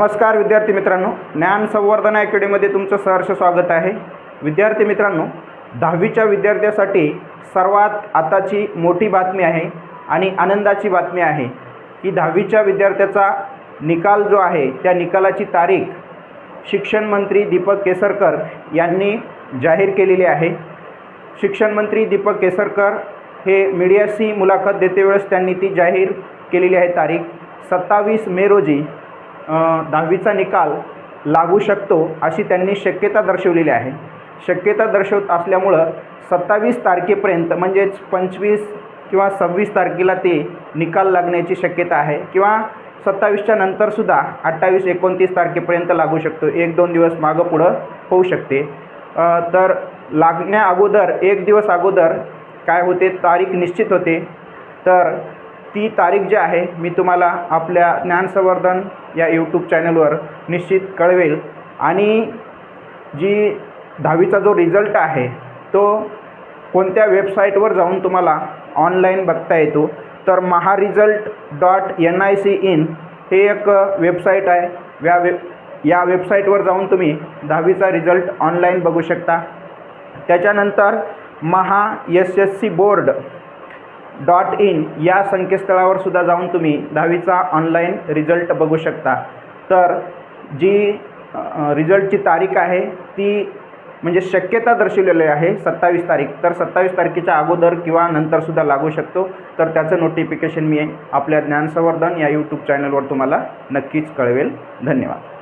नमस्कार विद्यार्थी मित्रांनो ज्ञान संवर्धन अकॅडमीमध्ये तुमचं सहर्ष स्वागत आहे. विद्यार्थी मित्रांनो दहावीच्या विद्यार्थ्यासाठी सर्वात आताची मोठी बातमी आहे आणि आनंदाची बातमी आहे की दहावीच्या विद्यार्थ्याचा निकाल जो आहे त्या निकालाची तारीख शिक्षण मंत्री दीपक केसरकर यांनी जाहीर केलेली आहे. शिक्षण मंत्री दीपक केसरकर हे मीडियाशी मुलाखत देतेवेळेस त्यांनी ती जाहीर केलेली आहे तारीख सत्तावीस मे रोजी. दहावीचा निकाल लागू शकतो अशी त्यांनी शक्यता दर्शवलेली आहे. शक्यता दर्शवत असल्यामुळं सत्तावीस तारखेपर्यंत म्हणजेच पंचवीस किंवा सव्वीस तारखेला ते निकाल लागण्याची शक्यता आहे किंवा सत्तावीसच्या नंतरसुद्धा अठ्ठावीस एकोणतीस तारखेपर्यंत लागू शकतो. एक दोन दिवस मागं पुढं होऊ शकते. तर लागण्या अगोदर एक दिवस अगोदर काय होते? तारीख निश्चित होते. तर ती तारीख जी आहे मी तुम्हाला आपल्या ज्ञानसंवर्धन या यूट्यूब चॅनलवर निश्चित कळवेल. आणि जी दहावीचा जो रिझल्ट आहे तो कोणत्या वेबसाईटवर जाऊन तुम्हाला ऑनलाईन बघता येतो तर maharesult dot N I C in हे एक वेबसाईट आहे. या वेब या वेबसाईटवर जाऊन तुम्ही दहावीचा रिझल्ट ऑनलाईन बघू शकता. त्याच्यानंतर Maha S S C board dot in या संकेतस्थळावर सुद्धा जाऊन तुम्ही दहावीचा ऑनलाईन रिझल्ट बघू शकता. तर जी रिझल्टची तारीख आहे ती म्हणजे शक्यता दर्शवलेली आहे सत्तावीस तारीख. तर सत्तावीस तारखेच्या अगोदर किंवा नंतरसुद्धा लागू शकतो. तर त्याचं नोटिफिकेशन मी आपल्या ज्ञानसंवर्धन या यूट्यूब चॅनलवर तुम्हाला नक्कीच कळवेल. धन्यवाद.